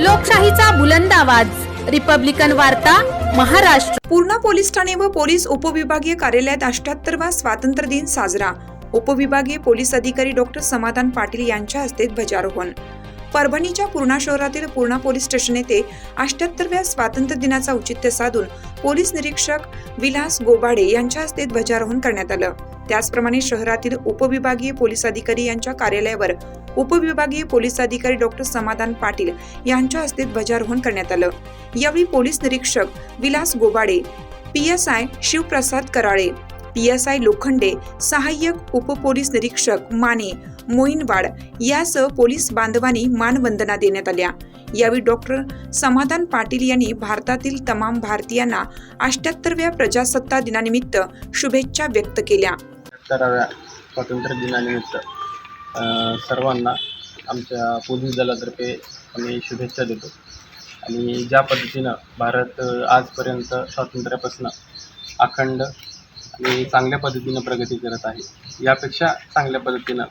लोकशाहीचा बुलंद आवाज. रिपब्लिकन वार्ता महाराष्ट्र. पूर्णा पोलीस ठाणे व पोलीस उपविभागीय कार्यालयात अष्ट्याहत्तरवा स्वातंत्र्य दिन साजरा. उपविभागीय पोलीस अधिकारी डॉक्टर समाधान पाटील यांच्या हस्ते ध्वजारोहण. परभणीच्या पूर्णा शहरातील पूर्णा पोलीस स्टेशन येथे अष्ट्याहत्तरव्या स्वातंत्र्य दिनाचा औचित्य साधून पोलीस निरीक्षक विलास गोबाडे यांच्या हस्ते ध्वजारोहण करण्यात आलं. त्याचप्रमाणे शहरातील उपविभागीय पोलीस अधिकारी यांच्या कार्यालयावर उपविभागीय पोलीस अधिकारी डॉक्टर समाधान पाटील यांच्या हस्ते ध्वजारोहण करण्यात आलं. यावेळी पोलीस निरीक्षक Vilas Gobade P S I Shivprasad Karale P S I Lokhande सहाय्यक उपपोलीस निरीक्षक माने मोईनवाड यासह पोलीस बांधवांनी मानवंदना देण्यात आल्या. यावेळी डॉक्टर समाधान पाटील यांनी भारतातील तमाम भारतीयांना अष्ट्याहत्तरव्या प्रजासत्ता दिनानिमित्त शुभेच्छा व्यक्त केल्या. सत्तराव्या स्वातंत्र्य दिनानिमित्त सर्वांना आमच्या पोलीस दलातर्फे आम्ही शुभेच्छा देतो. आणि ज्या पद्धतीनं भारत आजपर्यंत स्वातंत्र्यापासून अखंड आणि चांगल्या पद्धतीनं प्रगती करत आहे यापेक्षा चांगल्या पद्धतीनं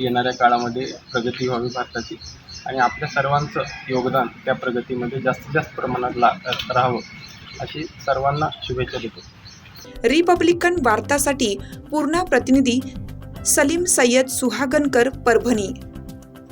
येणाऱ्या काळामध्ये प्रगती व्हावी भारताची. आणि आपल्या सर्वांचं योगदान त्या प्रगतीमध्ये जास्तीत जास्त प्रमाणात ला राहावं अशी सर्वांना शुभेच्छा देतो. रिपब्लिकन वार्तासाठी पूर्णा प्रतिनिधी सलीम सय्यद सुहागनकर परभणी.